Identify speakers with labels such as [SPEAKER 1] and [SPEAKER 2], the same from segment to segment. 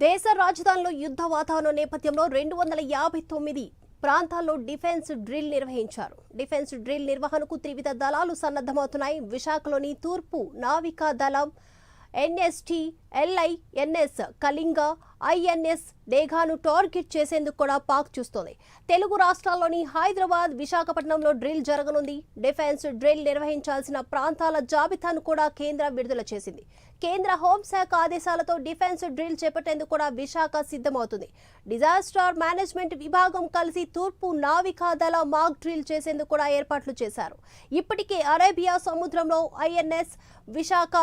[SPEAKER 1] దేశ రాజధానిలో యుద్ధ వాతావరణం నేపథ్యంలో రెండు వందల యాభై తొమ్మిది ప్రాంతాల్లో డిఫెన్స్ డ్రిల్ నిర్వహించారు. డిఫెన్స్ డ్రిల్ నిర్వహణకు త్రివిధ దళాలు సన్నద్ధమవుతున్నాయి. విశాఖలోని తూర్పు నావికా దళం NST LI NS Kalinga INS దేఘాను target చేసేందుకు కూడా పాక్ చూస్తోంది. తెలుగు రాష్ట్రాల్లోని హైదరాబాద్ విశాఖపట్నంలో డ్రిల్ జరగనుంది. డిఫెన్స్ డ్రిల్ నిర్వహించాల్సిన ప్రాంతాల జాబితాను కూడా కేంద్రం విడుదల చేసింది. కేంద్ర హోంశాఖ ఆదేశాలతో డిఫెన్స్ డ్రిల్ చేపట్టేందుకు కూడా విశాఖ సిద్ధమవుతుంది. డిజాస్టర్ మేనేజ్మెంట్ విభాగం కలిసి తూర్పు నావికా దళ మాక్ డ్రిల్ చేసేందుకు కూడా ఏర్పాట్లు చేశారు. ఇప్పటికే అరేబియా సముద్రంలో INS Visakha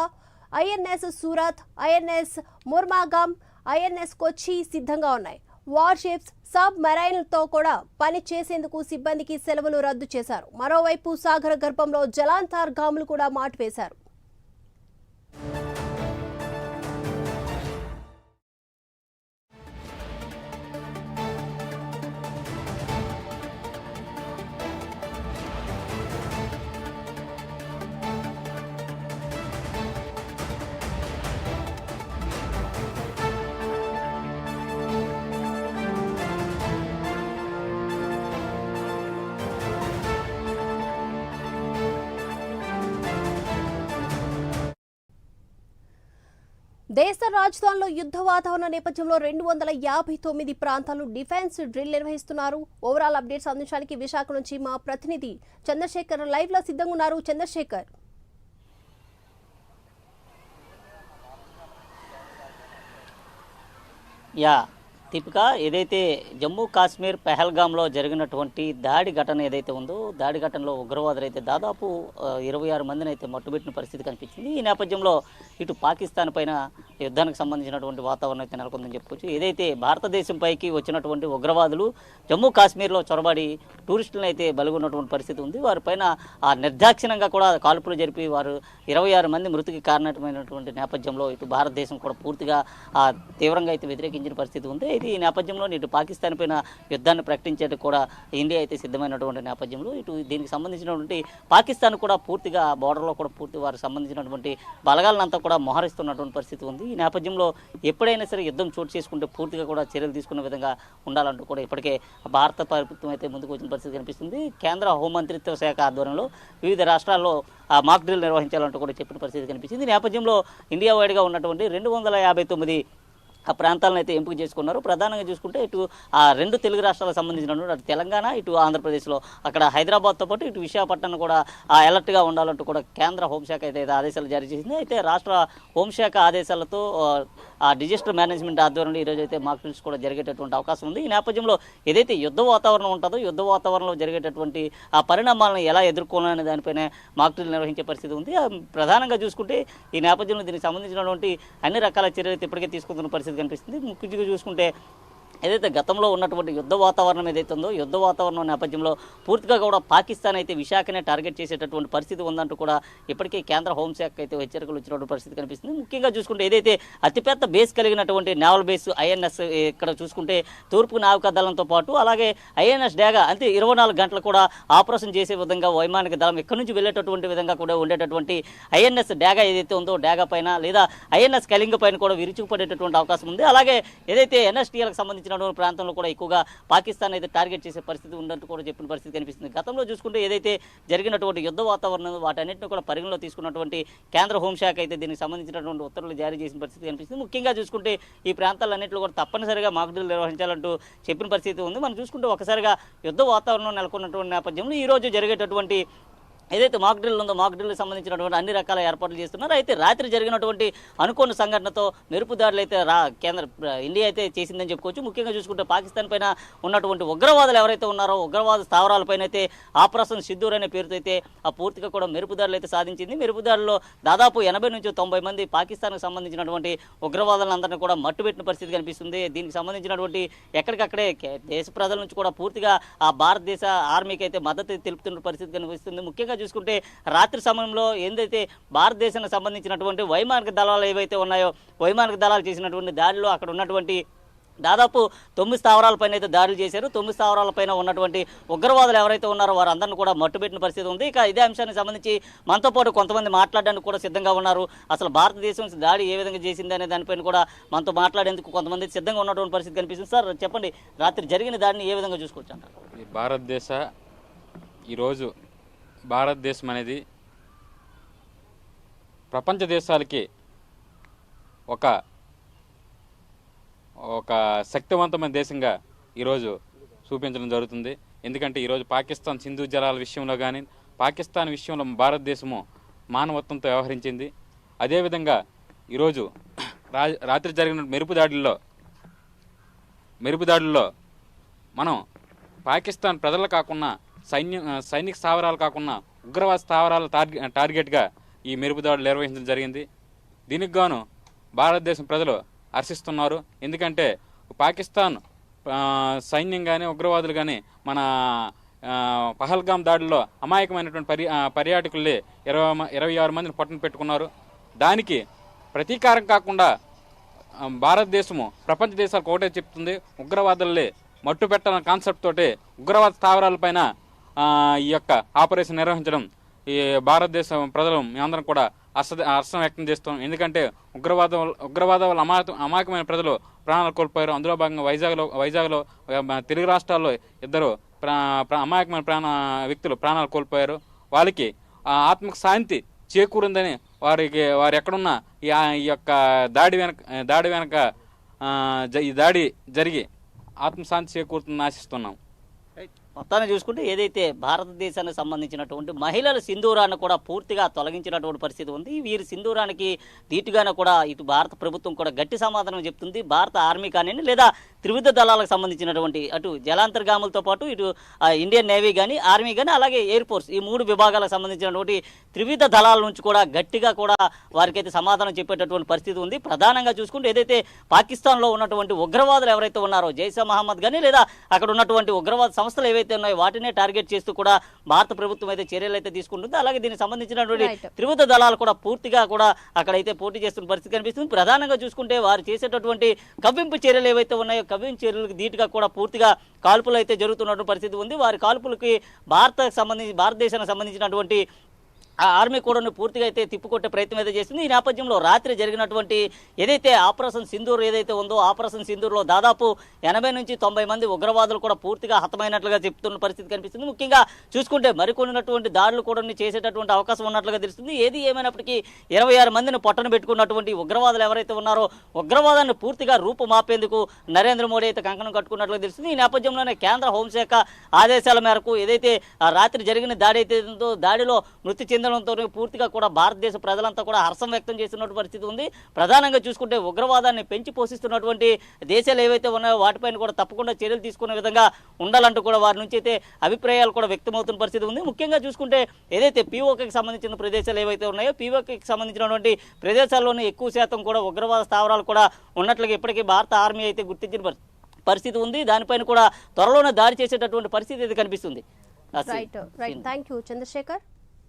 [SPEAKER 1] INS Surat INS Mormugao INS Kochi సిద్ధంగా ఉన్నాయి. వార్షిప్స్ సబ్ మెరైన్లతో కూడా పని చేసేందుకు సిబ్బందికి సెలవులు రద్దు చేశారు. మరోవైపు సాగర గర్భంలో జలాంతర్గాములు కూడా మాటువేశారు. దేశ రాజధానిలో యుద్ధ వాతావరణ నేపథ్యంలో రెండు వందల యాభై తొమ్మిది ప్రాంతాలు డిఫెన్స్ డ్రిల్ నిర్వహిస్తున్నారు. ఓవరాల్ అప్డేట్స్ అందించడానికి విశాఖ నుంచి మా ప్రతినిధి చంద్రశేఖర్ లైవ్లో సిద్ధంగా ఉన్నారు. చంద్రశేఖర్.
[SPEAKER 2] యా దీపిక ఏదైతే జమ్మూ కాశ్మీర్ పెహల్గాంలో జరిగినటువంటి దాడి ఘటన ఏదైతే ఉందో దాడి ఘటనలో ఉగ్రవాదులు అయితే దాదాపు ఇరవై ఆరు మందిని అయితే మట్టుబెట్టిన పరిస్థితి కనిపించింది. ఈ నేపథ్యంలో ఇటు పాకిస్తాన్ పైన యుద్ధానికి సంబంధించినటువంటి వాతావరణం అయితే నెలకొందని చెప్పుకోవచ్చు. ఏదైతే భారతదేశం పైకి వచ్చినటువంటి ఉగ్రవాదులు జమ్మూ కాశ్మీర్లో చొరబడి టూరిస్టులను అయితే బలుగున్నటువంటి పరిస్థితి ఉంది. వారిపైన ఆ నిర్దాక్షిణంగా కూడా కాల్పులు జరిపి వారు ఇరవై ఆరు మంది మృతికి కారణమైనటువంటి నేపథ్యంలో ఇటు భారతదేశం కూడా పూర్తిగా ఆ తీవ్రంగా అయితే వ్యతిరేకించిన పరిస్థితి ఉంది. అయితే ఈ నేపథ్యంలో ఇటు పాకిస్తాన్ పైన యుద్ధాన్ని ప్రకటించేందుకు కూడా ఇండియా అయితే సిద్ధమైనటువంటి నేపథ్యంలో ఇటు దీనికి సంబంధించినటువంటి పాకిస్తాన్ కూడా పూర్తిగా బోర్డర్లో కూడా పూర్తి వారికి సంబంధించినటువంటి బలగాలనంతా కూడా మోహరిస్తున్నటువంటి పరిస్థితి ఉంది. ఈ నేపథ్యంలో ఎప్పుడైనా సరే యుద్ధం చోటు చేసుకుంటే పూర్తిగా కూడా చర్యలు తీసుకునే విధంగా ఉండాలంటూ కూడా ఇప్పటికే భారత ప్రభుత్వం అయితే ముందుకు వచ్చిన పరిస్థితి కనిపిస్తుంది. కేంద్ర హోంమంత్రిత్వ శాఖ ఆధ్వర్యంలో వివిధ రాష్ట్రాల్లో ఆ మాక్ డ్రిల్ నిర్వహించాలంటూ కూడా చెప్పిన పరిస్థితి కనిపించింది. ఈ నేపథ్యంలో ఇండియా వైడ్గా ఉన్నటువంటి రెండు వందల యాభై తొమ్మిది ఆ ప్రాంతాలను అయితే ఎంపిక చేసుకున్నారు. ప్రధానంగా చూసుకుంటే ఇటు ఆ రెండు తెలుగు రాష్ట్రాలకు సంబంధించినటువంటి అటు తెలంగాణ ఇటు ఆంధ్రప్రదేశ్లో అక్కడ హైదరాబాద్తో పాటు ఇటు విశాఖపట్నం కూడా ఆ అలర్ట్గా ఉండాలంటూ కూడా కేంద్ర హోంశాఖ అయితే ఆదేశాలు జారీ చేసింది. అయితే రాష్ట్ర హోంశాఖ ఆదేశాలతో ఆ, డిజాస్టర్ మేనేజ్మెంట్ ఆధ్వర్యంలో ఈరోజు అయితే మాక్ డ్రిల్స్ కూడా జరిగేటటువంటి అవకాశం ఉంది. ఈ నేపథ్యంలో ఏదైతే యుద్ధ వాతావరణం ఉంటుందో యుద్ధ వాతావరణంలో జరిగేటటువంటి ఆ పరిణామాలను ఎలా ఎదుర్కోవాలనే దానిపైన మాక్ డ్రిల్ నిర్వహించే పరిస్థితి ఉంది. ప్రధానంగా చూసుకుంటే ఈ నేపథ్యంలో దీనికి సంబంధించినటువంటి అన్ని రకాల చర్యలు ఇప్పటికే తీసుకుంటున్న పరిస్థితి కనిపిస్తుంది. ముఖ్యంగా చూసుకుంటే ఏదైతే గతంలో ఉన్నటువంటి యుద్ధ వాతావరణం ఏదైతే ఉందో యుద్ధ వాతావరణం నేపథ్యంలో పూర్తిగా కూడా పాకిస్తాన్ అయితే విశాఖనే టార్గెట్ చేసేటటువంటి పరిస్థితి ఉందంటూ కూడా ఇప్పటికే కేంద్ర హోంశాఖ అయితే హెచ్చరికలు వచ్చినటువంటి పరిస్థితి కనిపిస్తుంది. ముఖ్యంగా చూసుకుంటే ఏదైతే అతిపెద్ద బేస్ కలిగినటువంటి నేవల్ బేస్ ఐఎన్ఎస్ ఇక్కడ చూసుకుంటే తూర్పు నావికా దళంతో పాటు అలాగే ఐఎన్ఎస్ డేగా అంటే ఇరవై నాలుగు గంటలు కూడా ఆపరేషన్ చేసే విధంగా వైమానిక దళం ఇక్కడ నుంచి వెళ్ళేటటువంటి విధంగా కూడా ఉండేటటువంటి ఐఎన్ఎస్ డేగా ఏదైతే ఉందో డేగా పైన లేదా ఐఎన్ఎస్ కలింగ పైన కూడా విరుచుకుపడేటటువంటి అవకాశం ఉంది. అలాగే ఏదైతే ఎన్ఎస్టీఎల్కి సంబంధించినటువంటి ప్రాంతంలో కూడా ఎక్కువగా పాకిస్తాన్ అయితే టార్గెట్ చేసే పరిస్థితి ఉన్నట్టు కూడా చెప్పిన పరిస్థితి కనిపిస్తుంది. గతంలో చూసుకుంటే ఏదైతే జరిగినటువంటి యుద్ధ వాతావరణం వాటన్నిటిని కూడా పరిగణలో తీసుకున్నటువంటి కేంద్ర హోంశాఖ అయితే దీనికి సంబంధించినటువంటి ఉత్తర్వులు జారీ చేసిన పరిస్థితి కనిపిస్తుంది. ముఖ్యంగా చూసుకుంటే ఈ ప్రాంతాలన్నింటిలో కూడా తప్పనిసరిగా మాకుడులు నిర్వహించాలంటూ చెప్పిన పరిస్థితి ఉంది. మనం చూసుకుంటే ఒకసారిగా యుద్ధ వాతావరణం నెలకొన్నటువంటి నేపథ్యంలో ఈ రోజు జరిగేటటువంటి ఏదైతే మాక్ డ్రిల్ ఉందో మాక్ డ్రిల్ సంబంధించినటువంటి అన్ని రకాల ఏర్పాట్లు చేస్తున్నారు. అయితే రాత్రి జరిగినటువంటి అనుకోని సంఘటనతో మెరుపు దాడులు అయితే రా కేంద్ర ఇండియా అయితే చేసిందని చెప్పుకోవచ్చు. ముఖ్యంగా చూసుకుంటే పాకిస్తాన్ పైన ఉన్నటువంటి ఉగ్రవాదులు ఎవరైతే ఉన్నారో ఉగ్రవాద స్థావరాలపైన అయితే ఆపరేషన్ సిద్ధూర్ అనే పేరుతో అయితే ఆ పూర్తిగా కూడా మెరుపు దాడులు అయితే సాధించింది. మెరుపు దాడుల్లో దాదాపు ఎనభై నుంచి తొంభై మంది పాకిస్తాన్కు సంబంధించినటువంటి ఉగ్రవాదులందరినీ కూడా మట్టుబెట్టిన పరిస్థితి కనిపిస్తుంది. దీనికి సంబంధించినటువంటి ఎక్కడికక్కడే కే- దేశ ప్రజల నుంచి కూడా పూర్తిగా ఆ భారతదేశ ఆర్మీకి అయితే మద్దతు తెలుపుతున్న పరిస్థితి కనిపిస్తుంది. ముఖ్యంగా చూసుకుంటే రాత్రి సమయంలో ఏదైతే భారతదేశానికి సంబంధించినటువంటి వైమానిక దళాలు ఏవైతే ఉన్నాయో వైమానిక దళాలు చేసినటువంటి దాడిలో అక్కడ ఉన్నటువంటి దాదాపు తొమ్మిది స్థావరాలపైన అయితే దాడులు చేశారు. తొమ్మిది స్థావరాలపైన ఉన్నటువంటి ఉగ్రవాదులు ఎవరైతే ఉన్నారో వారందరిని కూడా మట్టుబెట్టిన పరిస్థితి ఉంది. ఇక ఇదే అంశానికి సంబంధించి మనతో పాటు కొంతమంది మాట్లాడడానికి కూడా సిద్ధంగా ఉన్నారు. అసలు భారతదేశం దాడి ఏ విధంగా చేసింది అనే దానిపైన కూడా మనతో మాట్లాడేందుకు కొంతమంది సిద్ధంగా ఉన్నటువంటి పరిస్థితి కనిపిస్తుంది. సార్ చెప్పండి రాత్రి జరిగిన దాడిని ఏ విధంగా చూసుకోవచ్చు అంటారు?
[SPEAKER 3] ఈ భారతదేశ ఈరోజు భారతదేశం అనేది ప్రపంచ దేశాలకి ఒక ఒక శక్తివంతమైన దేశంగా ఈరోజు చూపించడం జరుగుతుంది. ఎందుకంటే ఈరోజు పాకిస్తాన్ సింధు జలాల విషయంలో కానీ పాకిస్తాన్ విషయంలో భారతదేశము మానవత్వంతో వ్యవహరించింది. అదేవిధంగా ఈరోజు రా రాత్రి జరిగిన మెరుపు దాడుల్లో మెరుపు దాడుల్లో మనం పాకిస్తాన్ ప్రజలు కాకుండా సైన్య సైనిక స్థావరాలు కాకుండా ఉగ్రవాద స్థావరాల టార్గెట్ టార్గెట్గా ఈ మెరుపుదాడులు నిర్వహించడం జరిగింది. దీనికి గాను భారతదేశం ప్రజలు హర్షిస్తున్నారు. ఎందుకంటే పాకిస్తాన్ సైన్యం కానీ ఉగ్రవాదులు కానీ మన పహల్గాం దాడిలో అమాయకమైనటువంటి పర్య పర్యాటకుల్ని ఇరవై ఇరవై ఆరు మందిని పట్టున పెట్టుకున్నారు. దానికి ప్రతీకారం కాకుండా భారతదేశము ప్రపంచ దేశాలకు ఒకటే చెప్తుంది ఉగ్రవాదుల్ని మట్టు పెట్టాలన్న కాన్సెప్ట్ తోటి ఉగ్రవాద స్థావరాలపైన ఈ యొక్క ఆపరేషన్ నిర్వహించడం ఈ భారతదేశం ప్రజలు మేమందరం కూడా అస హర్షం వ్యక్తం చేస్తాం ఎందుకంటే ఉగ్రవాదం ఉగ్రవాద వల్ల అమాయక అమాయకమైన ప్రజలు ప్రాణాలు కోల్పోయారు. అందులో భాగంగా వైజాగ్లో వైజాగ్లో తెలుగు రాష్ట్రాల్లో ఇద్దరు ప్రా ప్రా- అమాయకమైన ప్రాణ వ్యక్తులు ప్రాణాలు కోల్పోయారు. వాళ్ళకి ఆ శాంతి చేకూరిందని వారికి వారు ఎక్కడున్నా ఈ ఈ యొక్క దాడి వెనక దాడి వెనక జ- ఈ దాడి జరిగి ఆత్మశాంతి చేకూరుతుందని ఆశిస్తున్నాం.
[SPEAKER 2] మొత్తాన్ని చూసుకుంటే ఏదైతే భారతదేశానికి సంబంధించినటువంటి మహిళల సింధూరాన్ని కూడా పూర్తిగా తొలగించినటువంటి పరిస్థితి ఉంది. వీరి సింధూరానికి ధీటుగానే కూడా ఇటు భారత ప్రభుత్వం కూడా గట్టి సమాధానం చెప్తుంది. భారత ఆర్మీ కానివ్వండి లేదా త్రివిధ దళాలకు సంబంధించినటువంటి అటు జలాంతర్గాములతో పాటు ఇటు ఇండియన్ నేవీ కానీ ఆర్మీ కానీ అలాగే ఎయిర్ ఫోర్స్ ఈ మూడు విభాగాలకు సంబంధించినటువంటి త్రివిధ దళాల నుంచి కూడా గట్టిగా కూడా వారికైతే సమాధానం చెప్పేటటువంటి పరిస్థితి ఉంది. ప్రధానంగా చూసుకుంటే ఏదైతే పాకిస్తాన్లో ఉన్నటువంటి ఉగ్రవాదులు ఎవరైతే ఉన్నారో జైసా మహమ్మద్ కానీ లేదా అక్కడ ఉన్నటువంటి ఉగ్రవాద సంస్థలు ఏవైతే ఉన్నాయో వాటినే టార్గెట్ చేస్తూ కూడా భారత ప్రభుత్వం అయితే చర్యలు అయితే తీసుకుంటుంది. అలాగే దీనికి సంబంధించినటువంటి. త్రివిధ దళాలు కూడా పూర్తిగా కూడా అక్కడైతే పోటీ చేస్తున్న పరిస్థితి కనిపిస్తుంది. ప్రధానంగా చూసుకుంటే వారు చేసేటటువంటి కవ్వింపు చర్యలు ఏవైతే ఉన్నాయో కవ్వింపు చర్యలకు ధీటుగా కూడా పూర్తిగా కాల్పులు అయితే జరుగుతున్నటువంటి పరిస్థితి ఉంది. వారి కాల్పులకి భారత సంబంధించి భారతదేశానికి సంబంధించినటువంటి ఆ ఆర్మీ కూడా పూర్తిగా అయితే తిప్పుకొట్టే ప్రయత్నం అయితే చేసింది. ఈ నేపథ్యంలో రాత్రి జరిగినటువంటి ఏదైతే ఆపరేషన్ సింధూర్ ఏదైతే ఉందో ఆపరేషన్ సింధూర్లో దాదాపు ఎనభై నుంచి తొంభై మంది ఉగ్రవాదులు కూడా పూర్తిగా హతమైనట్లుగా చెప్తున్న పరిస్థితి కనిపిస్తుంది. ముఖ్యంగా చూసుకుంటే మరికొన్నినటువంటి దాడులు కూడా చేసేటటువంటి అవకాశం ఉన్నట్లుగా తెలుస్తుంది. ఏది ఏమైనప్పటికీ ఇరవై ఆరు మందిని పొట్టను పెట్టుకున్నటువంటి ఉగ్రవాదులు ఎవరైతే ఉన్నారో ఉగ్రవాదాన్ని పూర్తిగా రూపుమాపేందుకు నరేంద్ర మోడీ అయితే కంకణం కట్టుకున్నట్లుగా తెలుస్తుంది. ఈ నేపథ్యంలోనే కేంద్ర హోంశాఖ ఆదేశాల మేరకు ఏదైతే రాత్రి జరిగిన దాడి అయితే దాడిలో మృతి చెందడంతో పూర్తిగా కూడా భారతదేశ ప్రజలంతా కూడా హర్షం వ్యక్తం చేస్తున్నటువంటి పరిస్థితి ఉంది. ప్రధానంగా చూసుకుంటే ఉగ్రవాదాన్ని పెంచి పోషిస్తున్నటువంటి దేశాలు ఏవైతే ఉన్నాయో వాటిపైన కూడా తప్పకుండా చర్యలు తీసుకునే విధంగా ఉండాలంటూ కూడా వారి నుంచి అయితే అభిప్రాయాలు కూడా వ్యక్తమవుతున్న పరిస్థితి ఉంది. ముఖ్యంగా చూసుకుంటే ఏదైతే పీఓకేకి సంబంధించిన ప్రదేశాలు ఏవైతే ఉన్నాయో పీఓకేకి సంబంధించినటువంటి ప్రదేశాల్లోనే ఎక్కువ శాతం కూడా ఉగ్రవాద స్థావరాలు కూడా ఉన్నట్లుగా ఇప్పటికీ భారత ఆర్మీ అయితే గుర్తించిన పరి- పరిస్థితి ఉంది. దానిపైన కూడా త్వరలోనే దాడి చేసేటటువంటి పరిస్థితి అయితే కనిపిస్తుంది.
[SPEAKER 1] Right right thank you Chandrashekar